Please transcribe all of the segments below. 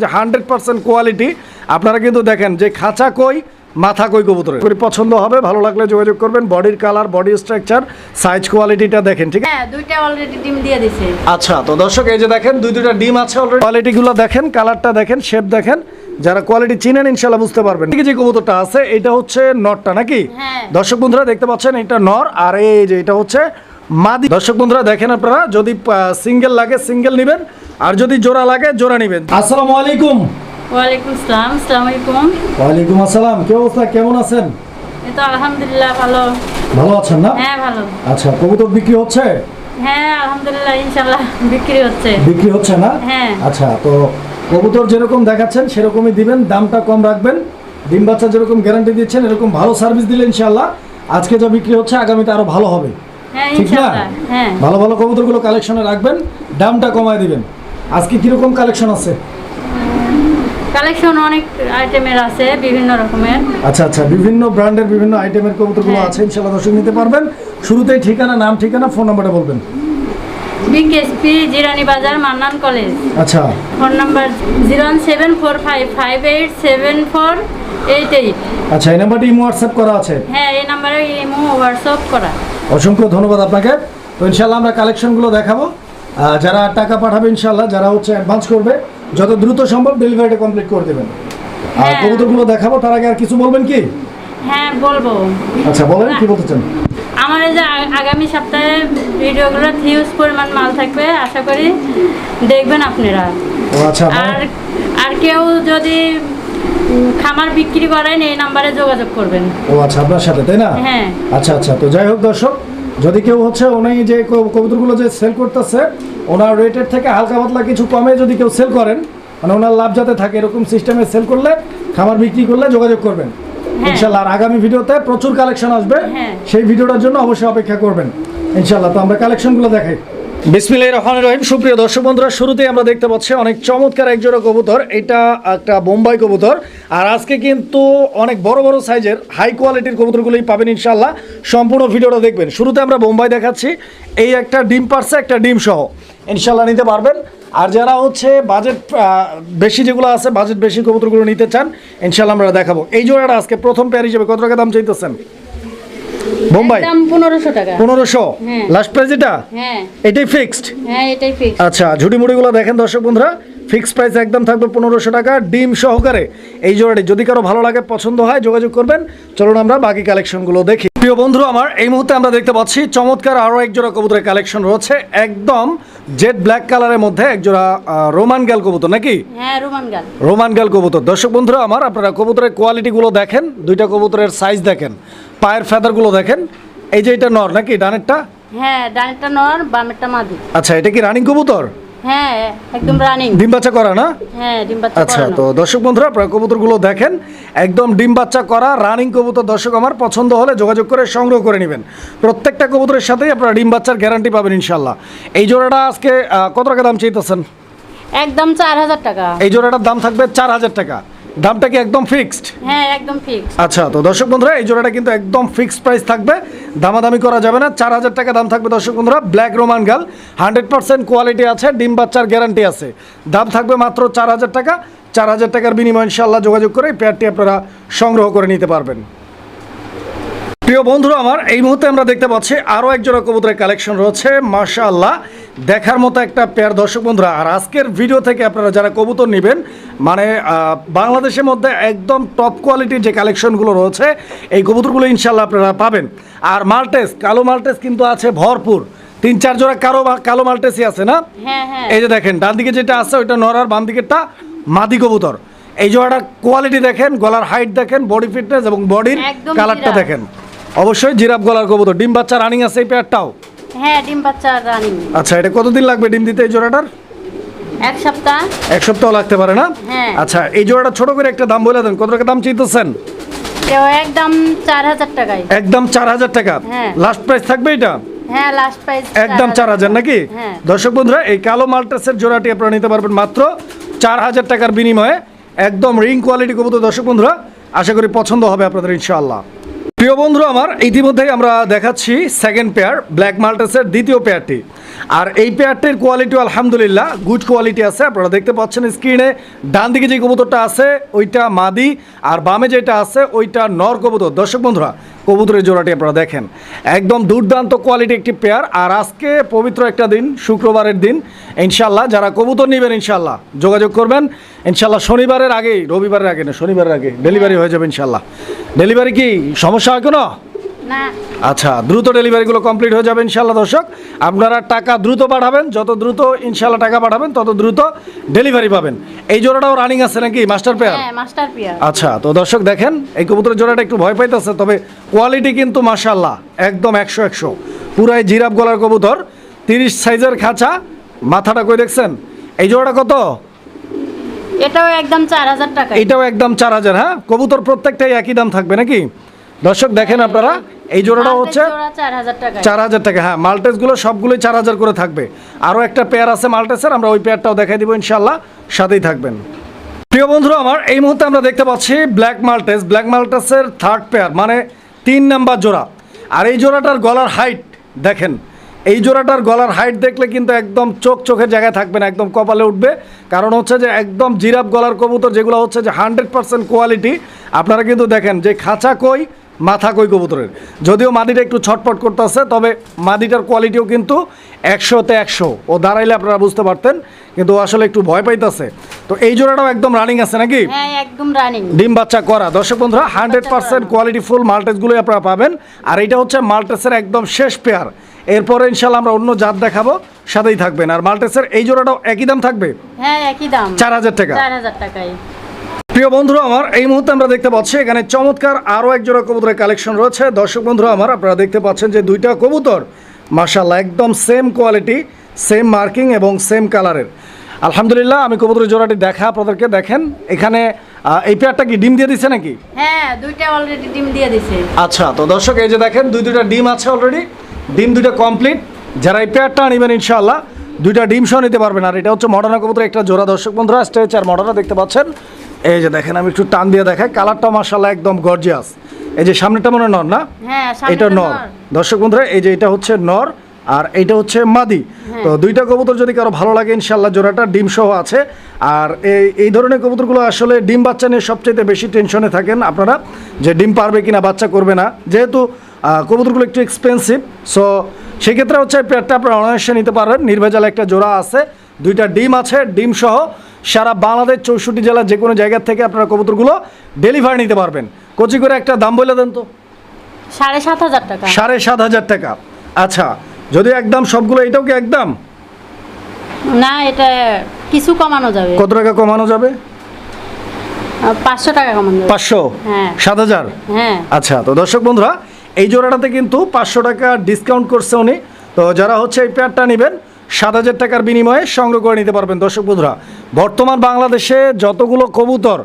যে hundred percent quality. আপনারা কিন্তু দেখেন যে খাঁচা কই মাথা কই কবুতরের। করি পছন্দ হবে ভালো লাগলে যোগাযোগ করবেন। বডির কালার বডি স্ট্রাকচার সাইজ কোয়ালিটিটা দেখেন ঠিক আছে? হ্যাঁ দুইটা অলরেডি ডিম দিয়ে দিছে। আচ্ছা তো দর্শক এই যে দেখেন দুই দুইটা ডিম আছে অলরেডি কোয়ালিটিগুলো দেখেন কালারটা দেখেন শেপ দেখেন। যারা কোয়ালিটি চিনেন ইনশাল্লাহ বুঝতে পারবেন। ঠিক যে কবুতরটা আছে এটা হচ্ছে নরটা নাকি? হ্যাঁ। দর্শক বন্ধুরা দেখতে পাচ্ছেন এটা নর আর এই যে এটা হচ্ছে মাদি। দর্শক বন্ধুরা দেখেন আপনারা যদি সিঙ্গেল লাগে সিঙ্গেল নেবেন আর যদি জোড়া লাগে জোড়া নেবেন। আসসালামু আলাইকুম। ওয়ালাইকুম আসসালাম আসসালামু আলাইকুম। ওয়ালাইকুম আসসালাম কি অবস্থা? কেমন আছেন? এই তো আলহামদুলিল্লাহ ভালো। ভালো আছেন না? হ্যাঁ ভালো। আচ্ছা কবুতর বিক্রি হচ্ছে? হ্যাঁ আলহামদুলিল্লাহ ইনশাল্লাহ বিক্রি হচ্ছে। বিক্রি হচ্ছে না? হ্যাঁ। আচ্ছা তো কবুতর যেরকম দেখাচ্ছেন সেরকমই দিবেন দামটা কম রাখবেন। ডিম বাচ্চা যেরকম গ্যারান্টি দিচ্ছেন এরকম ভালো সার্ভিস দিলে ইনশাল্লাহ আজকে যা বিক্রি হচ্ছে আগামীতে আরও ভালো হবে। হ্যাঁ ঠিক না? হ্যাঁ। ভালো ভালো কবুতরগুলো কালেকশনে রাখবেন দামটা কমায় দিবেন। আজকে কীরকম কালেকশন আছে? কালেকশন অনেক আইটেমের আছে বিভিন্ন রকমের। আচ্ছা আচ্ছা বিভিন্ন ব্র্যান্ডের বিভিন্ন আইটেমের কবুতরগুলো হ্যাঁ। আছে ইনশাল্লাহ দর্শক নিতে পারবেন। শুরুতেই ঠিকানা নাম ঠিকানা ফোন নাম্বারটা বলবেন। বিকেএসপি জিরানি বাজার মান্নান কলেজ আচ্ছা। Phone number zero seven four five five eight seven four eight eight আচ্ছা এই নাম্বারটি ইমো হোয়াটসঅ্যাপ করা আছে? হ্যাঁ এই নাম্বারে ইমো হোয়াটসঅ্যাপ করা। অসংখ্য ধন্যবাদ আপনাকে। তো ইনশাল্লাহ আমরা কালেকশনগুলো দেখাবো। যারা টাকা পাঠাবে ইনশাল্লাহ যারা হচ্ছে অ্যাডভান্স করবে যত দ্রুত সম্ভব ডেলিভারিটা কমপ্লিট করে দেবেন। আর হ্যাঁ। কবুতরগুলো দেখাবো তার আগে আর কিছু বলবেন কি? হ্যাঁ বলব। আচ্ছা বলেন কি বলতে চান? আমার যে আগামী সপ্তাহে ভিডিওগুলো হিউজ পরিমাণ মাল থাকবে আশা করি দেখবেন আপনারা। ও আচ্ছা আর আর কেউ যদি খামার বিক্রি করেন এই নাম্বারে যোগাযোগ করবেন। ও আচ্ছা আপনার সাথে তাই না? হ্যাঁ। আচ্ছা আচ্ছা তো যাই হোক দর্শক যদি কেউ হচ্ছে উনি যে কবুতরগুলো যে সেল করতেছে ওনার রেটের থেকে হালকা পাতলা কিছু কমে যদি কেউ সেল করেন মানে ওনার লাভ যাতে থাকে এরকম সিস্টেমে সেল করলে খামার বিক্রি করলে যোগাযোগ করবেন হ্যাঁ। ইনশাল্লাহ আর আগামী ভিডিওতে প্রচুর কালেকশন আসবে হ্যাঁ। সেই ভিডিওটার জন্য অবশ্যই অপেক্ষা করবেন ইনশাল্লাহ তো আমরা কালেকশনগুলো দেখাই বিসমিল্লাহ রহমান রহিম। সুপ্রিয় দর্শক বন্ধুরা, শুরুতেই আমরা দেখতে পাচ্ছি অনেক চমৎকার একজোড়া কবুতর। এটা একটা বোম্বাই কবুতর। আর আজকে কিন্তু অনেক বড় বড় সাইজের হাই কোয়ালিটির কবুতরগুলোই পাবেন ইনশাল্লাহ সম্পূর্ণ ভিডিওটা দেখবেন। শুরুতে আমরা বোম্বাই দেখাচ্ছি। এই একটা ডিম পারছে, একটা ডিম সহ। ইনশাল্লাহ নিতে পারবেন। আর যারা হচ্ছে বাজেট বেশি যেগুলো আছে বাজেট বেশি কবুতরগুলো নিতে চান ইনশাল্লাহ আমরা দেখাবো। এই জোড়াটা আজকে প্রথম পেয়ার হিসেবে কত টাকা দাম চাইতেছেন? বোম্বাই? দাম টাকা। লাস্ট প্রাইস এটা হ্যাঁ। এটাই ফিক্সড হ্যাঁ এটাই আচ্ছা ঝুটি মুড়িগুলো দেখেন দর্শক বন্ধুরা ফিক্সড প্রাইস একদম থাকবে পনেরোশো টাকা ডিম সহকারে। এই জোড়াটি যদি কারও ভালো লাগে পছন্দ হয় যোগাযোগ করবেন। চলুন আমরা বাকি কালেকশনগুলো দেখি। প্রিয় বন্ধু আমার এই মুহূর্তে আমরা দেখতে পাচ্ছি চমৎকার আরও এক জোড়া কবুতরের কালেকশন রয়েছে। একদম জেড ব্ল্যাক কালারের মধ্যে এক জোড়া আহ, রোমান গ্যাল কবুতর নাকি? হ্যাঁ রোমান গাল। কবুতর। দর্শক বন্ধুরা আমার আপনারা কবুতরের কোয়ালিটিগুলো দেখেন দুইটা কবুতরের সাইজ দেখেন। পায়ের ফেদারগুলো দেখেন। এই যে এটা নর নাকি? ডানেরটা? হ্যাঁ ডানেরটা নর বামেরটা মাদি। আচ্ছা এটা কি রানিং কবুতর? হ্যাঁ একদম রানিং ডিম বাচ্চা করা না? হ্যাঁ ডিম বাচ্চা আচ্ছা তো দর্শক বন্ধুরা আপনারা কবুতরগুলো দেখেন। একদম ডিম বাচ্চা করা রানিং কবুতর। দর্শক আমার পছন্দ হলে যোগাযোগ করে সংগ্রহ করে নেবেন। প্রত্যেকটা কবুতরের সাথেই আপনারা ডিম বাচ্চার গ্যারান্টি পাবেন ইনশাল্লাহ এই জোড়াটা আজকে কত টাকা দাম চাইতেছেন? একদম চার হাজার টাকা। এই জোড়াটার দাম থাকবে চার হাজার টাকা। দামটা কি একদম ফিক্সড হ্যাঁ একদম ফিক্স আচ্ছা তো দর্শক বন্ধুরা এই জোড়াটা কিন্তু একদম ফিক্সড প্রাইস থাকবে। দামাদামি করা যাবে না চার হাজার টাকা দাম থাকবে দর্শক বন্ধুরা। ব্ল্যাক রোমান গাল হান্ড্রেড পার্সেন্ট কোয়ালিটি আছে ডিম বাচ্চার গ্যারান্টি আছে। দাম থাকবে মাত্র চার হাজার টাকা। চার হাজার টাকার বিনিময়ে ইনশাল্লাহ যোগাযোগ করে এই পেয়ারটি আপনারা সংগ্রহ করে নিতে পারবেন। প্রিয় বন্ধুরা আমার এই মুহূর্তে আমরা দেখতে পাচ্ছি আরও একজোড়া কবুতরের কালেকশন রয়েছে। মাশা আল্লাহ দেখার মতো একটা পেয়ার দর্শক বন্ধুরা। আর আজকের ভিডিও থেকে আপনারা যারা কবুতর নেবেন মানে বাংলাদেশের মধ্যে একদম টপ কোয়ালিটির যে কালেকশনগুলো রয়েছে এই কবুতরগুলো ইনশাল্লাহ আপনারা পাবেন। আর মাল্টেস কালো মাল্টেস কিন্তু আছে ভরপুর। তিন চার জোড়া কালো কালো মাল্টেসই আছে না? হ্যাঁ হ্যাঁ। এই যে দেখেন ডান দিকে যেটা আছে ওইটা নরার বাম দিকেরটা মাদি কবুতর। এই জোড়াটা কোয়ালিটি দেখেন গলার হাইট দেখেন বডি ফিটনেস এবং বডির কালারটা দেখেন। অবশ্যই জিরাফ গলার কবুতর। ডিম বাচ্চা রানিং আছে এই পেয়ারটাও হ্যাঁ ডিম বাচ্চা রানিং আচ্ছা এটা কতদিন লাগবে ডিম দিতে এই জোড়াটার? এক সপ্তাহ। এক সপ্তাহ লাগতে পারে না? হ্যাঁ। আচ্ছা এই জোড়াটা ছোট করে একটা দাম বলে দেন কত টাকা দাম চাইতেছেন? একদম চার হাজার টাকায়। একদম চার হাজার টাকা? হ্যাঁ। লাস্ট প্রাইস থাকবে এটা? হ্যাঁ একদম চার হাজার নাকি? হ্যাঁ। দর্শক বন্ধুরা এই কালো মাল্টাসের জোড়াটি আপনারা নিতে পারবেন মাত্র চার হাজার টাকার বিনিময়ে। একদম রিং কোয়ালিটি কবুতর দর্শক বন্ধুরা আশা করি পছন্দ হবে আপনাদের ইনশাআল্লাহ। প্রিয় বন্ধু আমার ইতিমধ্যেই আমরা দেখাচ্ছি সেকেন্ড পেয়ার ব্ল্যাক মাল্টাসের দ্বিতীয় পেয়ারটি আর এই পেয়ারটির কোয়ালিটি আলহামদুলিল্লাহ গুড কোয়ালিটি আছে। আপনারা দেখতে পাচ্ছেন স্ক্রিনে ডান দিকে যে কবুতরটা আছে, ওইটা মাদি, আর বামে যেটা আছে, ওইটা নর কবুতর। দর্শক বন্ধুরা, কবুতরের জোড়াটি আপনারা দেখেন। একদম দুর্দান্ত কোয়ালিটি একটি পেয়ার। আর আজকে পবিত্র একটা দিন, শুক্রবারের দিন। ইনশাল্লাহ যারা কবুতর নেবেন ইনশাল্লাহ যোগাযোগ করবেন। ইনশাল্লাহ শনিবারের আগেই, রবিবারের আগে না, শনিবারের আগে ডেলিভারি হয়ে যাবে ইনশাল্লাহ ডেলিভারি কি? সমস্যা হয় কোনো? আচ্ছা দ্রুত ডেলিভারিগুলো কমপ্লিট হয়ে যাবে ইনশাল্লাহ দর্শক। আপনারা টাকা দ্রুত পাঠাবেন যত দ্রুত ইনশাল্লাহ টাকা পাঠাবেন তত দ্রুত ডেলিভারি পাবেন। এই জোড়াটাও রানিং আছে নাকি মাস্টার পেয়ার হ্যাঁ মাস্টার পিয়ার আচ্ছা তো দর্শক দেখেন এই কবুতরের জোড়াটা একটু ভয় পাইতেছে তবে কোয়ালিটি কিন্তু মাশাল্লাহ একদম একশো একশো। পুরাই জিরাফ গলার কবুতর তিরিশ সাইজের খাঁচা মাথাটা কই দেখছেন? এই জোড়াটা কত? এটাও একদম চার হাজার টাকা এইটাও একদম চার হাজার হ্যাঁ? কবুতর প্রত্যেকটাই একই দাম থাকবে নাকি? দর্শক দেখেন আপনারা এই জোড়াটা হচ্ছে চার হাজার টাকা হ্যাঁ মাল্টেসগুলো সবগুলোই চার হাজার করে থাকবে। আরও একটা পেয়ার আছে মাল্টেসের আমরা ওই পেয়ারটাও দেখাই দিব ইনশাল্লাহ সাথেই থাকবেন। প্রিয় বন্ধুরা আমার এই মুহূর্তে আমরা দেখতে পাচ্ছি ব্ল্যাক মাল্টেস। ব্ল্যাক মাল্টেসের থার্ড পেয়ার মানে তিন নাম্বার জোড়া। আর এই জোড়াটার গলার হাইট দেখেন এই জোড়াটার গলার হাইট দেখলে কিন্তু একদম চোখ চোখের জায়গায় থাকবে না একদম কপালে উঠবে। কারণ হচ্ছে যে একদম জিরাফ গলার কবুতর যেগুলো হচ্ছে যে হান্ড্রেড পার্সেন্ট কোয়ালিটি আপনারা কিন্তু দেখেন যে খাঁচা কই মাথা কই কবুতরের? যদিও মাদিটা একটু ছটপট করতেছে তবে মাদিটার কোয়ালিটিও কিন্তু একশোতে একশো। ও দাঁড়াইলে আপনারা বুঝতে পারতেন কিন্তু ও আসলে একটু ভয় পাইতেছে। তো এই জোড়াটাও একদম রানিং আছে নাকি? হ্যাঁ একদম রানিং ডিম বাচ্চা করা। দর্শক বন্ধুরা হান্ড্রেড পার্সেন্ট কোয়ালিটি ফুল মাল্টেসগুলোই আপনারা পাবেন। আর এটা হচ্ছে মাল্টেসের একদম শেষ পেয়ার। এরপরে ইনশাল্লাহ আমরা অন্য জাত দেখাবো সাথেই থাকবেন। আর মাল্টেসের এই জোড়াটাও একই দাম থাকবে? হ্যাঁ একই দাম। চার হাজার টাকা। চার হাজার টাকায়। প্রিয় বন্ধুরা আমার এই মুহূর্তে আমরা দেখতে পাচ্ছি এখানে চমৎকার আরও এক জোড়া কবুতরের কালেকশন রয়েছে। দর্শক বন্ধুরা আমার আপনারা দেখতে পাচ্ছেন যে দুইটা কবুতর মার্শাল্লাহ একদম সেম কোয়ালিটি সেম মার্কিং এবং সেম কালারের আলহামদুলিল্লাহ আমি কবুতরের জোড়াটি দেখা আপনাদেরকে দেখেন। এখানে এই পেয়ারটা কি ডিম দিয়ে দিচ্ছে নাকি? হ্যাঁ দুইটা অলরেডি ডিম দিয়ে দিছে। আচ্ছা তো দর্শক এই যে দেখেন দুই দুইটা ডিম আছে অলরেডি ডিম দুইটা কমপ্লিট যারা এই পেয়ারটা নেবেন ইনশাআল্লাহ দুইটা ডিম সহ নিতে পারবেন। আর এটা হচ্ছে মডার্না কবুতর একটা জোড়া। দর্শক বন্ধুরা স্টেজ আর মডার্না দেখতে পাচ্ছেন। এই যে দেখেন আমি একটু টান দিয়ে দেখাই। কালারটা মার্শাল্লাহ একদম গর্জিয়াস এই যে সামনেটা মনে হয় নর না? হ্যাঁ এটা নর। দর্শক বন্ধুরা এই যে এটা হচ্ছে নর আর এইটা হচ্ছে মাদি। তো দুইটা কবুতর যদি কারও ভালো লাগে ইনশাল্লাহ জোড়াটা ডিম সহ আছে। আর এই এই ধরনের কবুতরগুলো আসলে ডিম বাচ্চা নিয়ে সবচেয়ে বেশি টেনশনে থাকেন আপনারা যে ডিম পারবে কিনা বাচ্চা করবে না। যেহেতু কবুতরগুলো একটু এক্সপেন্সিভ সো সেক্ষেত্রে হচ্ছে পেটটা আপনারা অনায়াসে নিতে পারেন নির্ভেজাল একটা জোড়া আছে। দুইটা ডিম আছে ডিম সহ। সারা বাংলাদেশ চৌষট্টি জেলার যে কোনো জায়গা থেকে আপনারা কবুতরগুলো ডেলিভারি নিতে পারবেন। কচি করে একটা দাম বলে দেন তো। সাড়ে সাত হাজার টাকা। সাড়ে সাত হাজার টাকা। আচ্ছা যদি একদম সবগুলো এটাও কি একদম? না এটা কিছু কমানো যাবে। কত টাকা কমানো যাবে? পাঁচশো টাকা কমানো পাঁচশো? হ্যাঁ। সাত হাজার? হ্যাঁ। আচ্ছা তো দর্শক বন্ধুরা এই জোড়াটাতে কিন্তু পাঁচশো টাকা ডিসকাউন্ট করছে উনি। তো যারা হচ্ছে এই পেয়ারটা নেবেন সাত হাজার টাকার বিনিময়ে সংগ্রহ করে নিতে পারবেন। দর্শক বন্ধুরা, বর্তমান বাংলাদেশে যতগুলো কবুতর,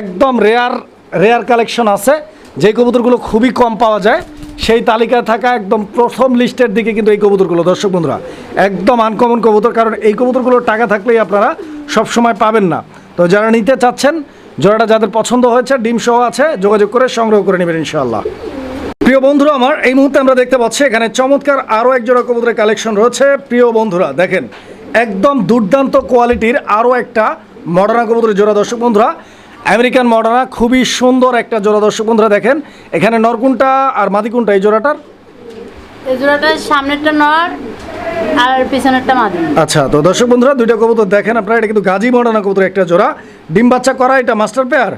একদম রেয়ার রেয়ার কালেকশন আছে যে কবুতরগুলো খুবই কম পাওয়া যায়, সেই তালিকায় থাকা একদম প্রথম লিস্টের দিকে কিন্তু এই কবুতরগুলো। দর্শক বন্ধুরা, একদম আনকমন কবুতর, কারণ এই কবুতরগুলোর টাকা থাকলেই আপনারা সব সময় পাবেন না। তো যারা নিতে চাচ্ছেন, জোড়াটা যাদের পছন্দ হয়েছে, ডিম সহ আছে, যোগাযোগ করে সংগ্রহ করে নেবেন ইনশাআল্লাহ। প্রিয় বন্ধুরা আমার এই মুহূর্তে আমরা দেখতে পাচ্ছি এখানে চমৎকার আরও এক জোড়া কবুতরের কালেকশন রয়েছে। প্রিয় বন্ধুরা দেখেন একদম দুর্দান্ত কোয়ালিটির আরও একটা মডার্না কবুতরের জোড়া। দর্শক বন্ধুরা আমেরিকান মডার্না খুবই সুন্দর একটা জোড়া। দর্শক বন্ধুরা দেখেন এখানে নরকুনটা আর মাদিকুনটা এই জোড়াটার? এই জোড়াটা সামনেরটা নর আর পিছনেরটা মাদি। আচ্ছা তো দর্শক বন্ধুরা দুইটা কবুতর দেখেন আপনারা এটা কিন্তু গাজী মডার্না কবুতর একটা জোড়া। ডিম বাচ্চা করা এটা মাস্টার পেয়ার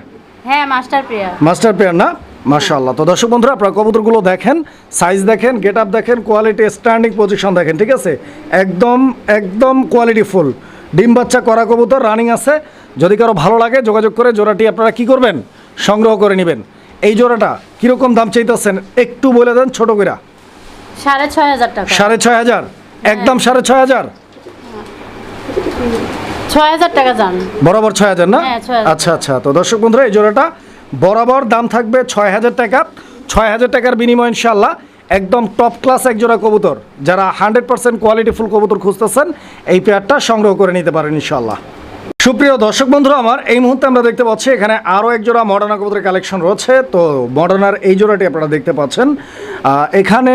হ্যাঁ মাস্টার পেয়ার মাস্টার পেয়ার না? মাশাআল্লাহ। তো দর্শক বন্ধুরা আপনারা কবুতরগুলো দেখেন সাইজ দেখেন গেট আপ দেখেন কোয়ালিটি স্ট্যান্ডিং পজিশন দেখেন ঠিক আছে? একদম একদম কোয়ালিটি ফুল ডিম বাচ্চা করা কবুতর রানিং আছে। যদি কারও ভালো লাগে যোগাযোগ করে জোড়াটি আপনারা কি করবেন? সংগ্রহ করে নেবেন। এই জোড়াটা কীরকম দাম চাইতেছেন? একটু বলে দেন ছোট করে সাড়ে ছয় হাজার টাকা। সাড়ে ছয় হাজার? একদম সাড়ে ছয় হাজার? ছয় হাজার টাকা যান বরাবর ছয় হাজার না? হ্যাঁ, 6,000 আচ্ছা আচ্ছা। তো দর্শক বন্ধুরা এই জোড়াটা বরাবর দাম থাকবে ছয় হাজার টাকা। ছয় হাজার টাকার বিনিময় ইনশাল্লাহ একদম টপ ক্লাস একজোড়া কবুতর। যারা হান্ড্রেড পার্সেন্ট কোয়ালিটি ফুল কবুতর খুঁজতেছেন এই পেয়ারটা সংগ্রহ করে নিতে পারেন ইনশাল্লাহ সুপ্রিয় দর্শক বন্ধুরা আমার এই মুহূর্তে আমরা দেখতে পাচ্ছি এখানে আরও এক জোড়া মডার্না কবুতরের কালেকশন রয়েছে। তো মডার্নার এই জোড়াটি আপনারা দেখতে পাচ্ছেন। এখানে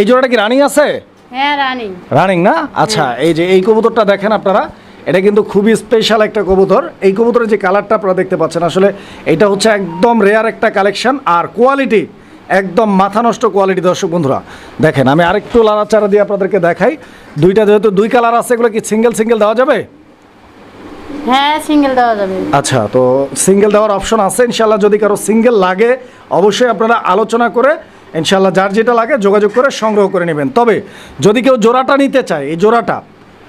এই জোড়াটা কি রানিং আছে? হ্যাঁ রানিং। রানিং না? আচ্ছা এই যে এই কবুতরটা দেখেন আপনারা। এটা কিন্তু খুবই স্পেশাল একটা কবুতর। এই কবুতরের যে কালারটা আপনারা দেখতে পাচ্ছেন আসলে এটা হচ্ছে একদম রেয়ার একটা কালেকশন আর কোয়ালিটি একদম মাথা নষ্ট কোয়ালিটি দর্শক বন্ধুরা। দেখেন আমি আরেকটু লাড়াচাড়া দিয়ে আপনাদেরকে দেখাই। দুইটা যেহেতু দুই কালার আছে এগুলো কি সিঙ্গেল সিঙ্গেল দেওয়া যাবে? হ্যাঁ সিঙ্গেল দেওয়া যাবে। আচ্ছা তো সিঙ্গেল দেওয়ার অপশন আছে। ইনশাল্লাহ যদি কারও সিঙ্গেল লাগে অবশ্যই আপনারা আলোচনা করে ইনশাল্লাহ যার যেটা লাগে যোগাযোগ করে সংগ্রহ করে নেবেন। তবে যদি কেউ জোড়াটা নিতে চায় এই জোড়াটা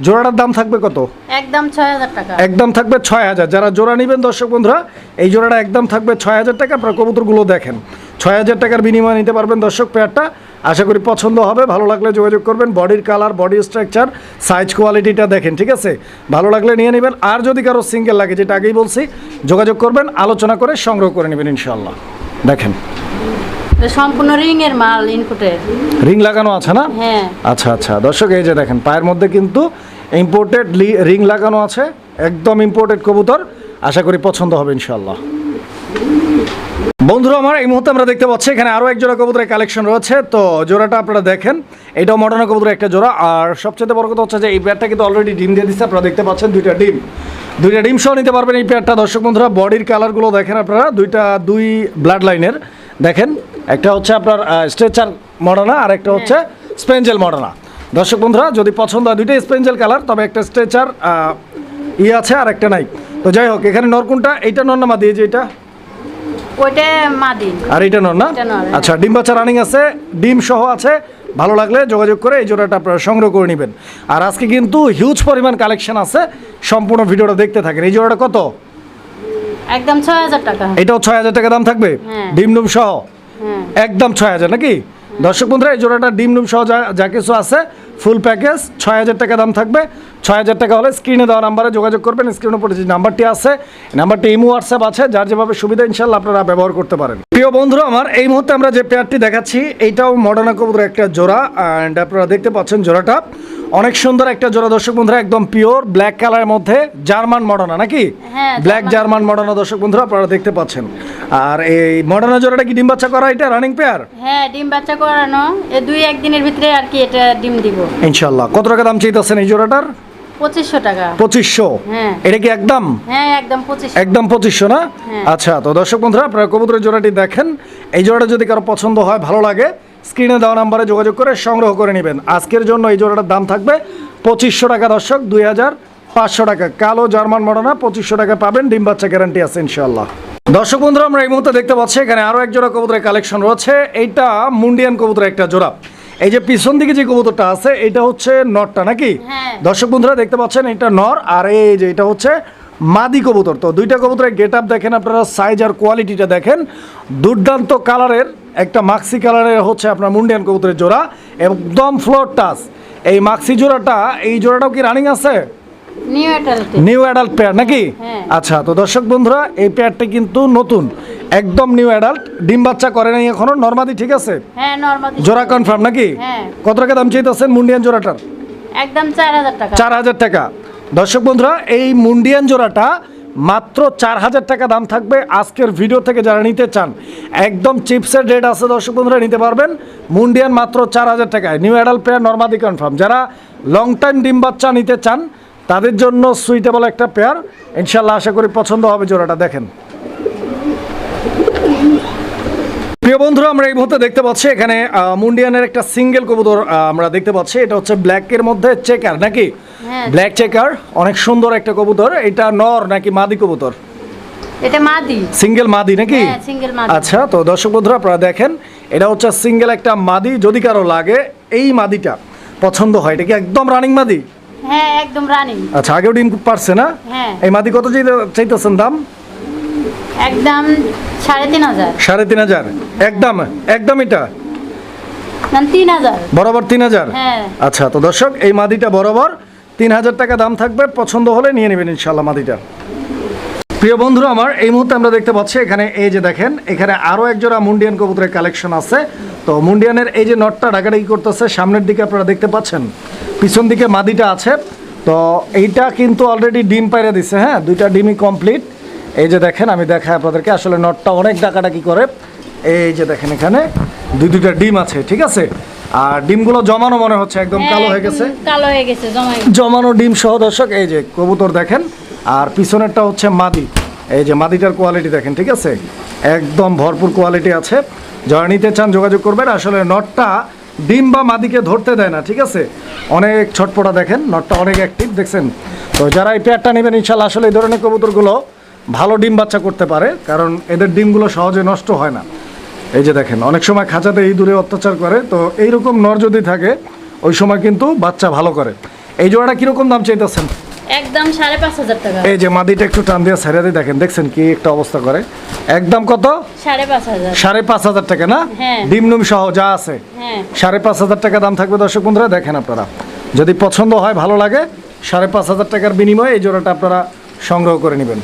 জোড়াটার দাম থাকবে কত? একদম ছয় হাজার টাকা। একদম থাকবে ছয় হাজার। যারা জোড়া নেবেন দর্শক বন্ধুরা এই জোড়াটা একদম থাকবে ছয় হাজার টাকা। আপনারা কবুতরগুলো দেখেন। ছয় হাজার টাকার বিনিময়ে নিতে পারবেন দর্শক পেয়ারটা। আশা করি পছন্দ হবে। ভালো লাগলে যোগাযোগ করবেন। বডির কালার বডি স্ট্রাকচার সাইজ কোয়ালিটিটা দেখেন ঠিক আছে? ভালো লাগলে নিয়ে নেবেন। আর যদি কারও সিঙ্গেল লাগে যেটা আগেই বলছি যোগাযোগ করবেন আলোচনা করে সংগ্রহ করে নেবেন ইনশাল্লাহ দেখেন। সম্পূর্ণ রিং এর মাল ইনপুটের রিং লাগানো আছে না? হ্যাঁ। আচ্ছা আচ্ছা। দর্শক এই যে দেখেন পায়ের মধ্যে কিন্তু ইম্পোর্টেড রিং লাগানো আছে একদম ইম্পোর্টেড কবুতর। আশা করি পছন্দ হবে ইনশাল্লাহ বন্ধুরা আমার এই মুহূর্তে আমরা দেখতে পাচ্ছি এখানে আরও এক জোড়া কবুতরের কালেকশন রয়েছে। তো জোড়াটা আপনারা দেখেন এটাও মডার্ন কবুতরের একটা জোড়া। আর সবচেয়ে বড় কথা হচ্ছে যে এই পেয়ারটা কিন্তু অলরেডি ডিম দিয়ে দিচ্ছে আপনারা দেখতে পাচ্ছেন দুইটা ডিম। দুইটা ডিম সহ নিতে পারবেন এই পেয়ারটা দর্শক বন্ধুরা বডির কালারগুলো দেখেন আপনারা দুইটা দুই ব্লাড লাইনের দেখেন একটা হচ্ছে আপনার স্ট্রেচার মডার্না আর একটা হচ্ছে স্পেঞ্জেল মডার্না দর্শক বন্ধুরা যদি পছন্দ হয় দুইটাই স্পেঞ্জেল কালার তবে একটা স্ট্রেচার ই আছে আর একটা নাই। তো যাই হোক এখানে নরকুনটা এইটা নর্নামা দিয়ে যে এটা ওইটা মাদি। আর এটা নর না? নর, হ্যাঁ। আচ্ছা ডিম বাচ্চা রানিং আছে ডিম সহ আছে। ভালো লাগলে যোগাযোগ করে এই জোড়াটা আপনারা সংগ্রহ করে নেবেন। আর আজকে কিন্তু হিউজ পরিমাণ কালেকশন আছে সম্পূর্ণ ভিডিওটা দেখতে থাকেন। এই জোড়াটা কত? একদম ছয় হাজার টাকা। এটাও ছয় হাজার টাকা দাম থাকবে? হ্যাঁ। ডিম ডুম সহ? হ্যাঁ একদম ছয় হাজার নাকি? দর্শক বন্ধুরা, এই জোড়াটা ডিম ডুম সহ যা যা কিছু আছে ফুল প্যাকেজ ছয় হাজার টাকা দাম থাকবে। ছয় হাজার টাকা হলে স্ক্রিনে দেওয়া নাম্বারে যোগাযোগ করবেন। স্ক্রিনের উপরে যে নাম্বারটি আছে এই নাম্বারটি ইমো হোয়াটসঅ্যাপ আছে যার যেভাবে সুবিধা ইনশাল্লাহ আপনারা ব্যবহার করতে পারেন। প্রিয় বন্ধুরা আমার এই মুহূর্তে আমরা যে পেয়ারটি দেখাচ্ছি এইটাও মডার্না কবুতর একটা জোড়া অ্যান্ড আপনারা দেখতে পাচ্ছেন জোড়াটা। অনেক সুন্দর একটা জোড়া দর্শক বন্ধুরা একদম পিওর ব্ল্যাক কালারের মধ্যে জার্মান মডার্না নাকি? Black German. মডার্না দর্শক বন্ধুরা আপনারা দেখতে পাচ্ছেন। আর এই মডার্না জোড়াটা কি ডিম বাচ্চা করা? এটা রানিং পেয়ার হ্যাঁ ডিম বাচ্চা করানো। এ দুই একদিনের ভিতরে আর কি এটা ডিম দিব। ইনশাল্লাহ কত টাকা দাম চাইতেছেন এই জোড়াটার? পঁচিশশো টাকা। পঁচিশশো? হ্যাঁ। এটা কি একদম? হ্যাঁ একদম একদম পঁচিশশো না? হ্যাঁ। আচ্ছা তো দর্শক বন্ধুরা আপনারা কবুতরের জোড়াটি দেখেন। এই জোড়াটা যদি কারও পছন্দ হয় ভালো লাগে স্ক্রিনে দেওয়া নাম্বারে যোগাযোগ করে সংগ্রহ করে নেবেন। আজকের জন্য এই জোড়াটার দাম থাকবে পঁচিশশো টাকা দর্শক দুই হাজার পাঁচশো টাকা। কালো জার্মান মডানা পঁচিশশো টাকা পাবেন ডিম বাচ্চা গ্যারান্টি আছে ইনশাল্লাহ দর্শক বন্ধুরা আমরা এই মুহূর্তে দেখতে পাচ্ছি এখানে আরও এক জোড়া কবুতরের কালেকশন রয়েছে। এইটা মুন্ডিয়ান কবুতরের একটা জোড়া। এই যে পিছন দিকে যে কবুতরটা আছে এটা হচ্ছে নরটা নাকি? হ্যাঁ। দর্শক বন্ধুরা দেখতে পাচ্ছেন এটা নর আর এই যে এটা হচ্ছে মাদি কবুতর। তো দুইটা কবুতরের গেট আপ দেখেন আপনারা সাইজ আর কোয়ালিটিটা দেখেন। দুর্দান্ত কালারের একটা মাক্সি কালারের হচ্ছে আপনার মুন্ডিয়ান কবুতরের জোড়া একদম ফ্লোর টাচ এই মাক্সি জোড়াটা এই জোড়াটাও কি রানিং আছে? নিউ অ্যাডাল্টে অ্যাডাল্ট পেয়ার নাকি? হ্যাঁ। আচ্ছা তো দর্শক বন্ধুরা এই পেয়ারটা কিন্তু নতুন। একদম নিউ অ্যাডাল্ট ডিম বাচ্চা করে নাই এখনও। নর্মাদি ঠিক আছে? হ্যাঁ জোড়া কনফার্ম নাকি? হ্যাঁ। কত টাকা দাম চাইতেছেন মুন্ডিয়ান জোড়াটার? একদম চার হাজার টাকা। দর্শক বন্ধুরা এই মুন্ডিয়ান জোড়াটা মাত্র চার হাজার টাকা দাম থাকবে আজকের ভিডিও থেকে যারা নিতে চান। একদম চিপসের রেট আছে দর্শক বন্ধুরা নিতে পারবেন। মুন্ডিয়ান মাত্র চার হাজার টাকায়। নিউ অ্যাডাল পেয়ার নর্মাদি কনফার্ম যারা লং টাইম ডিম বাচ্চা নিতে চান তাদের জন্য সুইটেবল একটা পেয়ার ইনশাল্লাহ আশা করি পছন্দ হবে জোড়াটা দেখেন। প্রিয় বন্ধুরা আমরা এই মুহূর্তে দেখতে পাচ্ছি এখানে মুন্ডিয়ানের একটা সিঙ্গেল কবুতর আমরা দেখতে পাচ্ছি। এটা হচ্ছে ব্ল্যাকের মধ্যে চেকার নাকি। ব্ল্যাক চেকার অনেক সুন্দর একটা কবুতর। এটা নর নাকি মাদি কবুতর? এটা মাদি। সিঙ্গেল মাদি নাকি? হ্যাঁ। আচ্ছা তো দর্শক বন্ধুরা আপনারা দেখেন এটা হচ্ছে সিঙ্গেল একটা মাদি। যদি কারও লাগে এই মাদিটা পছন্দ হয় এটা কি একদম রানিং মাদি? হ্যাঁ একদম রানিং আচ্ছা আগেও ডিম পারছে না? হ্যাঁ। এই মাদি কত চাইতে- চাইতেছেন দাম? একদম সাড়ে তিন হাজার। সাড়ে তিন হাজার। একদম একদম এটা? তিন হাজার। বরাবর তিন হাজার? হ্যাঁ। আচ্ছা তো দর্শক এই মাদিটা বরাবর তিন হাজার টাকা দাম থাকবে। পছন্দ হলে নিয়ে নেবেন ইনশাল্লাহ মাদিটা। প্রিয় বন্ধুরা আমার এই মুহূর্তে আমরা দেখতে পাচ্ছি এখানে এই যে দেখেন এখানে আরও একজোড়া মুন্ডিয়ান কবুতরের কালেকশন আছে। তো মুন্ডিয়ানের এই যে নটটা ডাকাডাকি করতেছে সামনের দিকে আপনারা দেখতে পাচ্ছেন পিছন দিকে মাদিটা আছে। তো এইটা কিন্তু অলরেডি ডিম পাইরে দিছে হ্যাঁ? দুইটা ডিমই কমপ্লিট এই যে দেখেন আমি দেখাই আপনাদেরকে আসলে নটটা অনেক ডাকাডাকি করে। এই যে দেখেন এখানে দুই দুইটা ডিম আছে ঠিক আছে? আর ডিমগুলো জমানো মনে হচ্ছে একদম হ্যাঁ, কালো হয়ে গেছে। কালো হয়ে গেছে জমানো ডিম সহ দর্শক এই যে কবুতর দেখেন আর পিছনেরটা হচ্ছে মাদি। এই যে মাদিটার কোয়ালিটি দেখেন, ঠিক আছে? একদম ভরপুর কোয়ালিটি আছে। যারা নিতে চান যোগাযোগ করবেন, আসলে নটটা ডিম বা মাদিকে ধরতে দেয় না, ঠিক আছে? অনেক ছটপটা দেখেন, নটটা অনেক অ্যাক্টিভ দেখছেন? তো যারা এই পেয়ারটা নেবেন, ইনশাল্লাহ আসলে এই ধরনের কবুতরগুলো ভালো ডিম বাচ্চা করতে পারে, কারণ এদের ডিমগুলো সহজে নষ্ট হয় না। এই যে দেখেন, অনেক সময় খাঁচাতে এই দূরে অত্যাচার করে, তো এইরকম নর যদি থাকে, ওই সময় কিন্তু বাচ্চা ভালো করে। এই জোড়াটা কীরকম দাম চাইতেছেন? একদম সাড়ে পাঁচ হাজার টাকা। এই যে মাদিটা একটু টান দিয়ে ছেড়ে দিয়ে দেখেন দেখছেন কি একটা অবস্থা করে। একদম কত? সাড়ে পাঁচ হাজার। সাড়ে পাঁচ হাজার টাকা না? হ্যাঁ। ডিম নুম সহ যা আছে। হ্যাঁ। সাড়ে পাঁচ হাজার টাকা দাম থাকবে দর্শক বন্ধুরা দেখেন আপনারা। যদি পছন্দ হয় ভালো লাগে সাড়ে পাঁচ হাজার টাকার বিনিময়ে এই জোড়াটা আপনারা সংগ্রহ করে নেবেন।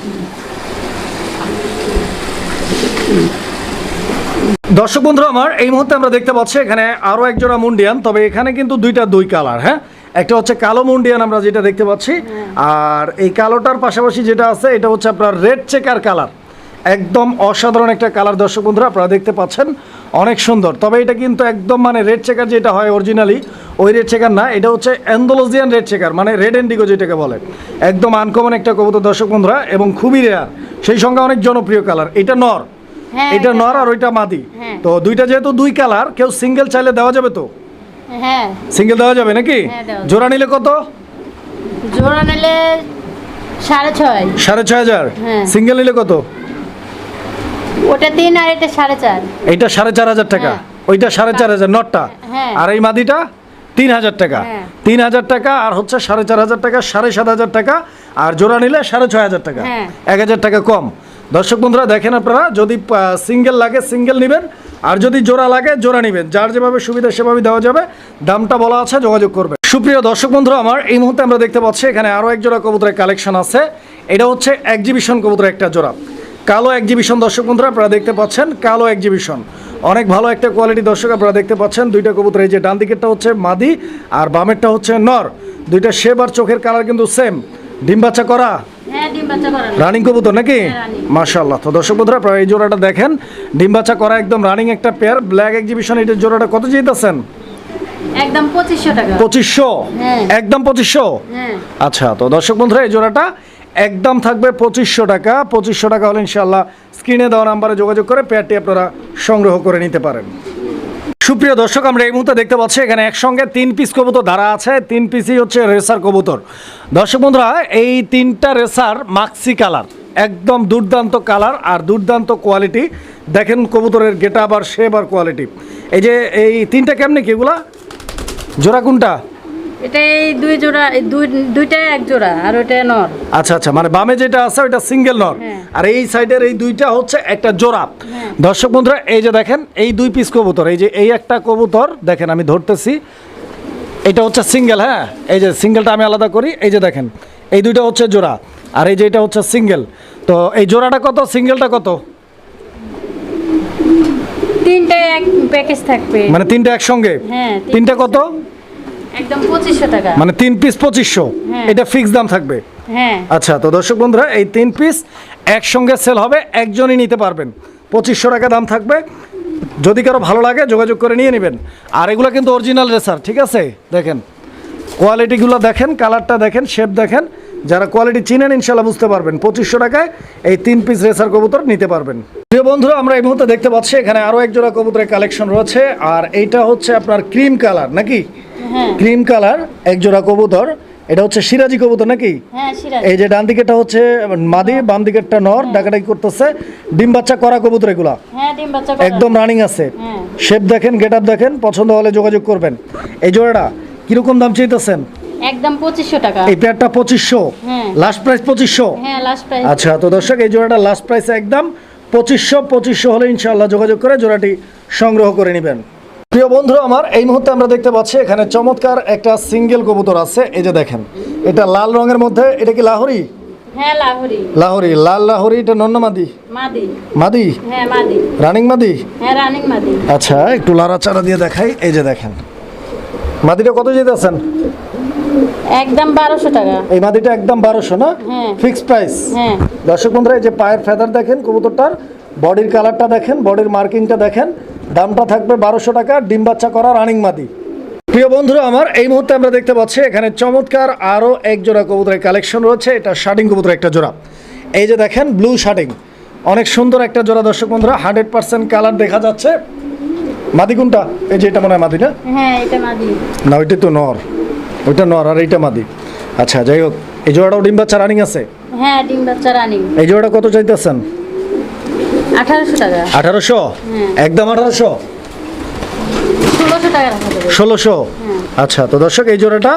দর্শক বন্ধুরা আমার এই মুহূর্তে আমরা দেখতে পাচ্ছি এখানে আরও এক জোড়া মুন্ডিয়ান তবে এখানে কিন্তু দুইটা দুই কালার হ্যাঁ? একটা হচ্ছে কালো মুন্ডিয়ান আমরা যেটা দেখতে পাচ্ছি। আর এই কালোটার পাশাপাশি যেটা আছে এটা হচ্ছে আপনার রেড চেকার কালার একদম অসাধারণ একটা কালার দর্শক বন্ধুরা আপনারা দেখতে পাচ্ছেন। অনেক সুন্দর। তবে এটা কিন্তু একদম মানে রেড চেকার যেটা হয় অরিজিনালি ওই রেড চেকার না এটা হচ্ছে অ্যান্ডোলজিয়ান রেড চেকার মানে রেড এন্ডিগো যেটাকে বলে। একদম আনকমন একটা কবুতর দর্শক বন্ধুরা এবং খুবই রেয়ার সেই সঙ্গে অনেক জনপ্রিয় কালার এটা নর। হ্যাঁ, এটা নর আর ওইটা মাদি। হ্যাঁ। তো দুইটা যেহেতু দুই কালার কেউ সিঙ্গেল চাইলে দেওয়া যাবে তো? হ্যাঁ। সিঙ্গেল দেওয়া যাবে নাকি? হ্যাঁ, জোড়া নিলে কত? জোড়া নিলে সাড়ে ছয়। সাড়ে ছয় হাজার। হ্যাঁ। সিঙ্গেল নিলে কত? ওটা তিন আর এটা সাড়ে চার। এইটা সাড়ে চার হাজার টাকা। হ্যাঁ। ওইটা সাড়ে চার হাজার নটটা। হ্যাঁ। আর এই মাদিটা তিন হাজার টাকা। তিন হাজার টাকা আর হচ্ছে সাড়ে চার হাজার টাকা সাড়ে সাত হাজার টাকা। আর জোড়া নিলে সাড়ে ছয় হাজার টাকা। হ্যাঁ। এক হাজার টাকা কম। দর্শক বন্ধুরা দেখেন আপনারা যদি সিঙ্গেল লাগে সিঙ্গেল নেবেন। আর যদি জোড়া লাগে, জোড়া নেবেন। যার যেভাবে সুবিধা সেভাবে দেওয়া যাবে। দামটা বলা আছে, যোগাযোগ করবে সুপ্রিয় দর্শক বন্ধুরা, আমার এই মুহূর্তে আমরা দেখতে পাচ্ছি, এখানে আরও এক জোড়া কবুতরের কালেকশন আছে। এটা হচ্ছে এক্সিবিশন কবুতরের একটা জোড়া। কালো এক্সিবিশন দর্শক বন্ধুরা, আপনারা দেখতে পাচ্ছেন কালো এক্সিবিশন অনেক ভালো একটা কোয়ালিটি দর্শক, আপনারা দেখতে পাচ্ছেন দুইটা কবুতর, এই যে ডান দিকেরটা হচ্ছে মাদি আর বামেরটা হচ্ছে নর। দুইটা শেব আর চোখের কালার কিন্তু সেম ডিম বাচ্চা করা হ্যাঁ রানিং কবুতর নাকি? হ্যাঁ। মাশাআল্লাহ। তো দর্শক বন্ধুরা আপনারা এই জোড়াটা দেখেন। ডিম বাচ্চা করা একদম রানিং একটা পেয়ার ব্ল্যাক এক্সিবিশন এটার জোড়াটা কত যেতেছেন একদম পঁচিশশো টাকা। পঁচিশশো? হ্যাঁ। একদম পঁচিশশো? আচ্ছা তো দর্শক বন্ধুরা এই জোড়াটা একদম থাকবে পঁচিশশো টাকা। পঁচিশশো টাকা হলে ইনশাল্লাহ স্ক্রিনে দেওয়া নাম্বারে যোগাযোগ করে পেয়ারটি আপনারা সংগ্রহ করে নিতে পারেন। সুপ্রিয় দর্শক, আমরা এই মুহূর্তে দেখতে পাচ্ছি এখানে একসঙ্গে তিন পিস কবুতর ধারা আছে। তিন পিসই হচ্ছে রেসার কবুতর। দর্শক বন্ধুরা, এই তিনটা রেসার মাক্সি কালার একদম দুর্দান্ত কালার আর দুর্দান্ত কোয়ালিটি দেখেন কবুতরের গেট আর শেপ আর কোয়ালিটি এই যে, এই তিনটা কেমনি কি এগুলা? জোড়া কোনটা? এটা এই দুই জোড়া দুই দুইটা এক জোড়া আর ওইটা নর। আচ্ছা আচ্ছা মানে বামে যেটা আছে ওইটা সিঙ্গেল নর। হ্যাঁ। আর এই সাইডের এই দুইটা হচ্ছে একটা জোড়া। হ্যাঁ। দর্শক বন্ধুরা এই যে দেখেন এই দুই পিস কবুতর এই যে এই একটা কবুতর দেখেন আমি ধরতেছি এটা হচ্ছে সিঙ্গেল হ্যাঁ? এই যে সিঙ্গেলটা আমি আলাদা করি এই যে দেখেন এই দুইটা হচ্ছে জোড়া আর এই যে এটা হচ্ছে সিঙ্গেল তো এই জোড়াটা কত সিঙ্গেলটা কত? তিনটে এক প্যাকেজ থাকবে। মানে তিনটা একসঙ্গে? হ্যাঁ, তিন- তিনটা কত? একদম পঁচিশশো টাকা। মানে তিন পিস পঁচিশশো। হ্যাঁ। এটা ফিক্স দাম থাকবে? হ্যাঁ। আচ্ছা তো দর্শক বন্ধুরা এই তিন পিস একসঙ্গে সেল হবে একজনই নিতে পারবেন। পঁচিশশো টাকা দাম থাকবে। যদি কারও ভালো লাগে যোগাযোগ করে নিয়ে নেবেন। আর এগুলো কিন্তু অরিজিনাল রেসার ঠিক আছে? দেখেন কোয়ালিটিগুলো দেখেন কালারটা দেখেন শেপ দেখেন। যারা কোয়ালিটি চিনেন ইনশাল্লাহ বুঝতে পারবেন। পঁচিশশো টাকায় এই তিন পিস রেসার কবুতর নিতে পারবেন। প্রিয় বন্ধুরা আমরা এই মুহূর্তে দেখতে পাচ্ছি এখানে আরও এক জোড়া কবুতরের কালেকশন রয়েছে। আর এইটা হচ্ছে আপনার ক্রিম কালার নাকি? ক্রিম কালার এক জোড়া কবুতর এটা হচ্ছে সিরাজি কবুতর নাকি? হ্যাঁ এই যে ডান দিকেরটা হচ্ছে মাদি বাম দিকেরটা নর ডাকাডাকি করতেছে। ডিম বাচ্চা করা কবুতর এগুলা? হ্যাঁ। একদম রানিং আছে। হ্যাঁ। শেপ দেখেন গেট আপ দেখেন পছন্দ হলে যোগাযোগ করবেন। এই জোড়াটা কীরকম দাম চাইতেছেন? একদম পঁচিশশো টাকা। এই পেয়ারটা পঁচিশশো। হ্যাঁ। লাস্ট প্রাইস পঁচিশশো। হ্যাঁ লাস্ট প্রাইস আচ্ছা তো দর্শক এই জোড়াটা লাস্ট প্রাইস একদম পঁচিশশো পঁচিশশো হলে ইনশাল্লাহ যোগাযোগ করে জোড়াটি সংগ্রহ করে নেবেন। প্রিয় বন্ধু আমার এই মুহূর্তে আমরা দেখতে পাচ্ছি এখানে চমৎকার একটা সিঙ্গেল কবুতর আছে। এই যে দেখেন এটা লাল রঙের মধ্যে এটা কি লাহোরি? হ্যাঁ লাহোরি। লাল লাহোরি এটা মাদি? মাদি। হ্যাঁ রানিং মাদি? হ্যাঁ রানিং মাদি। আচ্ছা একটু লাড়াচাড়া দিয়ে দেখাই এই যে দেখেন। মাদিটা কত যেতেছেন একদম টাকা। এই মাদিটা একদম না। Fixed price. হ্যাঁ। দর্শক বন্ধুরা এই যে পায়ের ফেদার দেখেন কবুতরটার বডির কালারটা দেখেন বডির মার্কিংটা দেখেন। দামটা থাকবে বারোশো টাকা ডিম বাচ্চা করা রানিং মাদি। প্রিয় বন্ধুরা আমার এই মুহূর্তে আমরা দেখতে পাচ্ছি এখানে চমৎকার আরও এক জোড়া কবুতরের কালেকশন রয়েছে এটা শার্টিং কবুতরের একটা জোড়া। এই যে দেখেন ব্লু শার্টিং অনেক সুন্দর একটা জোড়া দর্শক বন্ধুরা হান্ড্রেড পার্সেন্ট কালার দেখা যাচ্ছে। মাদি কোনটা? এই যে এটা মনে হয় মাদি না? হ্যাঁ এটা মাদি। না ওইটা তো নর। ওইটা নর আর এইটা মাদি। আচ্ছা যাই হোক এই জোড়াটাও ডিম বাচ্চা রানিং আছে? হ্যাঁ ডিম বাচ্চা রানিং এই জোড়াটা কত চাইতেছেন? আঠারোশো টাকা। আঠারোশো। একদম আঠারোশো? ষোলোশো। আচ্ছা তো দর্শক এই জোড়াটা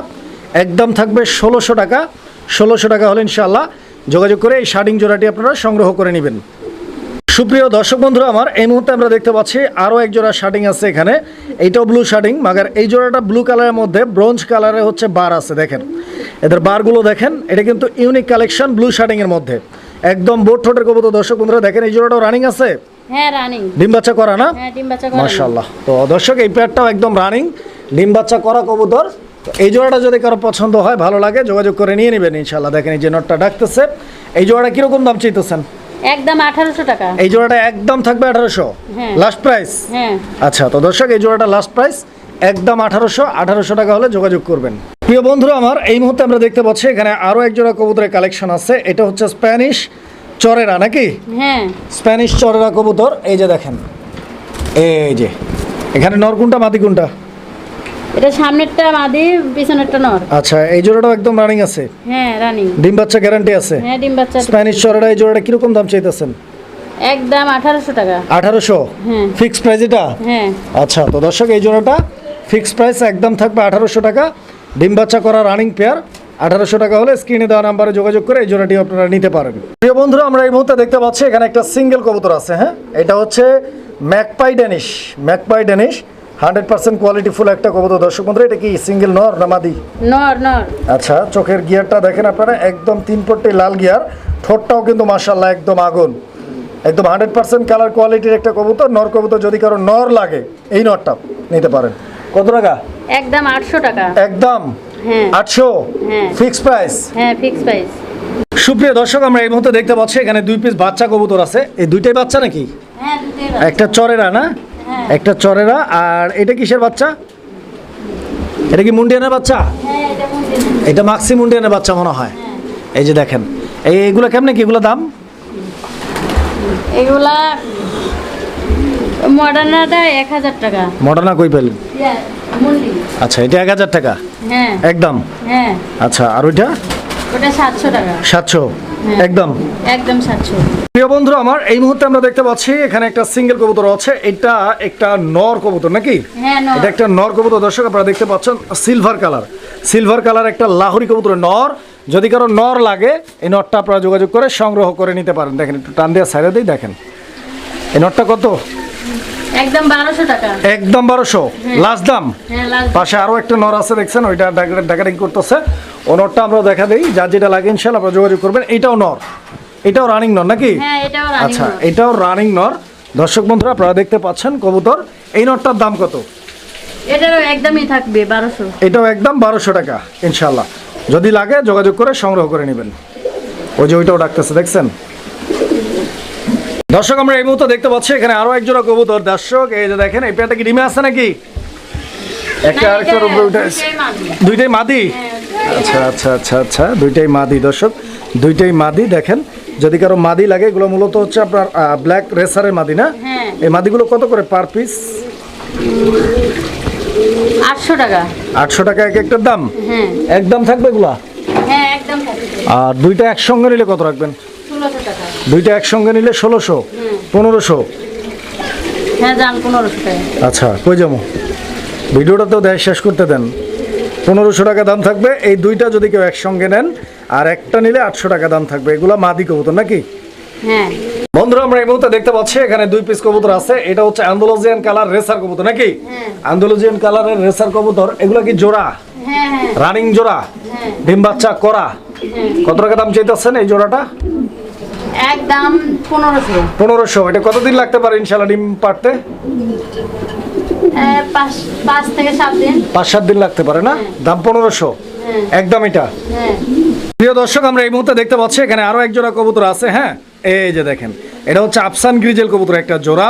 একদম থাকবে ষোলোশো টাকা। ষোলোশো টাকা হলে ইনশাল্লাহ যোগাযোগ করে এই শার্টিং জোড়াটি আপনারা সংগ্রহ করে নেবেন। সুপ্রিয় দর্শক বন্ধুরা আমার এই মুহূর্তে আমরা দেখতে পাচ্ছি আরও এক জোড়া শার্টিং আছে এখানে। এইটাও ব্লু শার্টিং মাগার এই জোড়াটা ব্লু কালারের মধ্যে ব্রোঞ্জ কালারে হচ্ছে বার আছে দেখেন। এদের বারগুলো দেখেন এটা কিন্তু ইউনিক কালেকশন ব্লু শার্টিংয়ের মধ্যে। একদম বোট ঠোঁটের কবুতর। দর্শক বন্ধুরা দেখেন এই জোড়াটাও রানিং আছে? হ্যাঁ রানিং ডিম বাচ্চা করা না? হ্যাঁ ডিম বাচ্চা করা। মাশাল্লাহ তো দর্শক এই পেয়ারটাও একদম রানিং ডিম বাচ্চা করা কবুতর। তো এই জোড়াটা যদি কারও পছন্দ হয় ভালো লাগে যোগাযোগ করে নিয়ে নেবেন ইনশাল্লাহ দেখেন এই যে নটটা ডাকতেছে। এই জোড়াটা কীরকম দাম চাইতেছেন? একদম আঠারোশো টাকা। এই জোড়াটা একদম থাকবে আঠারোশো? হ্যাঁ। লাস্ট প্রাইস হ্যাঁ। আচ্ছা তো দর্শক এই জোড়াটা লাস্ট প্রাইস একদম আঠারোশো আঠারোশো টাকা হলে যোগাযোগ করবেন। প্রিয় বন্ধুরা আমার এই মুহূর্তে আমরা দেখতে পাচ্ছি এখানে আরও এক জোড়া কবুতরের কালেকশন আছে। এটা হচ্ছে স্প্যানিশ চরেরা নাকি? হ্যাঁ। স্প্যানিশ চরেরা কবুতর এই যে দেখেন। এই যে এখানে নর কোনটা মাদি কোনটা? এটা সামনেরটা মাদি পিছনেরটা নর। আচ্ছা এই জোড়াটাও একদম রানিং আছে? হ্যাঁ রানিং ডিম বাচ্চা গ্যারান্টি আছে? হ্যাঁ ডিম বাচ্চা। স্প্যানিশ চরেরা এই জোড়াটা কীরকম দাম চাইতেছেন? একদম আঠারোশো টাকা। আঠারোশো? হ্যাঁ। ফিক্স প্রাইস এটা? হ্যাঁ। আচ্ছা তো দর্শক এই জোড়াটা ফিক্স প্রাইস একদম থাকবে আঠারোশো টাকা। ডিম বাচ্চা করা রানিং পেয়ার আঠারোশো টাকা হলে স্ক্রিনে দেওয়া নাম্বারে যোগাযোগ করে এই জোড়াটি আপনারা নিতে পারেন। প্রিয় বন্ধুরা আমরা এই মুহূর্তে দেখতে পাচ্ছি এখানে একটা সিঙ্গেল কবুতর আছে হ্যাঁ? এটা হচ্ছে magpie danish magpie danish hundred percent quality full একটা কবুতর। দর্শক বন্ধুরা এটা কি সিঙ্গেল নর না মাদি? নর নর। আচ্ছা চোখের গিয়ারটা দেখেন আপনারা একদম তিন পট্টি লাল গিয়ার ঠোঁটটাও কিন্তু মার্শাল্লাহ একদম আগুন। একদম হান্ড্রেড পার্সেন্ট কালার কোয়ালিটির একটা কবুতর নর কবুতর যদি কারও নর লাগে এই নরটা নিতে পারেন। কত টাকা? একদম আটশো টাকা। একদম? হ্যাঁ। আটশো? হ্যাঁ। ফিক্স প্রাইস হ্যাঁ ফিক্স প্রাইস সুপ্রিয় দর্শক আমরা এই মুহূর্তে দেখতে পাচ্ছি এখানে দুই পিস বাচ্চা কবুতর আছে। এই দুইটাই বাচ্চা নাকি? হ্যাঁ একটা চরেরা না? হ্যাঁ। একটা চরেরা। আর এটা কিসের বাচ্চা? এটা কি মুন্ডিয়ানের বাচ্চা? হ্যাঁ এটা মাক্সি মুন্ডিয়ানের বাচ্চা মনে হয়। এই যে দেখেন। এই এগুলো কেমনে কি? এগুলো দাম? এগুলা মডার্নাটা এক হাজার টাকা। মডার্না কই পেলেন? আচ্ছা এটা এক হাজার টাকা? হ্যাঁ। একদম? হ্যাঁ। আচ্ছা আর ওইটা? ওটা সাতশো টাকা। সাতশো? হ্যাঁ। একদম? একদম সাতশো। প্রিয় বন্ধু আমার এই মুহূর্তে আমরা দেখতে পাচ্ছি এখানে একটা সিঙ্গেল কবুতর আছে এটা একটা নর কবুতর নাকি? হ্যাঁ নর। এটা একটা নর কবুতর দর্শক আপনারা দেখতে পাচ্ছেন সিলভার কালার সিলভার কালার একটা লাহোরি কবুতর নর। যদি কারও নর লাগে এই নটটা আপনারা যোগাযোগ করে সংগ্রহ করে নিতে পারেন। দেখেন একটু টান দিয়ে সাইডে দিই দেখেন। এই নটটা কত? একদম বারোশো টাকা। একদম বারোশো। লাস্ট দাম? হ্যাঁ পাশে আরও একটা নর আছে দেখছেন? ওইটা ডাকাটিং করতেছে। ও নরটা আমরা দেখা দিই। যার যেটা লাগে ইনশাল্লাহ আপনারা যোগাযোগ করবেন। এটাও নর। এটাও রানিং নর নাকি? হ্যাঁ এটাও রানিং আচ্ছা এটাও রানিং নর। দর্শক বন্ধুরা আপনারা দেখতে পাচ্ছেন কবুতর। এই নটটার দাম কত? একদমই থাকবে এটাও একদম বারোশো টাকা ইনশাল্লাহ। যদি লাগে যোগাযোগ করে সংগ্রহ করে নেবেন। ওই যে ওইটাও ডাকতেছে দেখছেন? দর্শক আমরা এই মুহূর্তে দেখতে পাচ্ছি এখানে আরও এক জোড়া কবুতর। দর্শক এই যে দেখেন এই পেয়ারটা কি ডিমে আছে নাকি? একটা আরেকটার উপরে উঠে দুইটাই মাদি। আচ্ছা আচ্ছা আচ্ছা আচ্ছা দুইটাই মাদি দর্শক দুইটাই মাদি। দেখেন যদি কারও মাদি লাগে এগুলো মূলত হচ্ছে আপনার ব্ল্যাক রেসারের মাদি না? হ্যাঁ। এই মাদিগুলো কত করে পার পিস আটশো টাকা। আটশো টাকা এক একটার দাম? হ্যাঁ। একদম থাকবে এগুলা? হ্যাঁ আর দুইটা একসঙ্গে নিলে কত রাখবেন? দুইটা একসঙ্গে নিলে ষোলোশো পনেরোশো। হ্যাঁ যান পনেরোশো আচ্ছা কই যাব? ভিডিওটা তো দেয় শেষ করতে দেন। পনেরোশো টাকা দাম থাকবে এই দুইটা যদি কেউ একসঙ্গে নেন আর একটা নিলে আটশো টাকা দাম থাকবে। এগুলো মাদি কবুতর নাকি? হ্যাঁ। বন্ধুরা আমরা এই মুহূর্তে দেখতে পাচ্ছি এখানে দুই পিস কবুতর আছে। এটা হচ্ছে আন্দোলজিয়ান কালার রেসার কবুতর নাকি? হ্যাঁ। আন্দোলজিয়ান কালারের রেসার কবুতর এগুলো কি জোড়া? রানিং জোড়া? ডিম বাচ্চা করা? কত টাকা দাম চাইতেছেন এই জোড়াটা? একদম পনেরোশো। পনেরোশো। এটা কতদিন লাগতে পারে ইনশাল্লাহ ডিম পাড়তে? হ্যাঁ, পাঁচ থেকে সাত দিন। পাঁচ সাত দিন লাগতে পারে না? দাম পনেরোশো। হ্যাঁ। একদম এটা। হ্যাঁ। প্রিয় দর্শক আমরা এই মুহূর্তে দেখতে পাচ্ছি এখানে আরও এক জোড়া কবুতর আছে হ্যাঁ? এই যে দেখেন এটা হচ্ছে আফসান গ্রিজেল কবুতর একটা জোড়া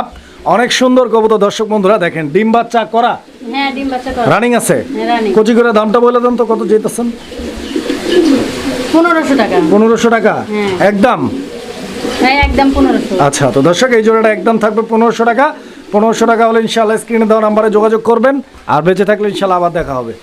অনেক সুন্দর কবুতর দর্শক বন্ধুরা দেখেন ডিম বাচ্চা করা। হ্যাঁ রানিং আছে? হ্যাঁ, কচি করে দামটা বলে দেন তো কত যেতেছেন? পনেরোশো টাকা। পনেরোশো টাকা? হ্যাঁ। একদম। হ্যাঁ আচ্ছা তো দর্শক, এই জোড়াটা একদম থাকবে পনেরোশো টাকা। পনেরোশো টাকা হলে ইনশাল্লাহ স্ক্রিনে দেওয়া নাম্বারে যোগাযোগ করবেন। আর বেঁচে থাকলে ইনশাল্লাহ আবার দেখা হবে।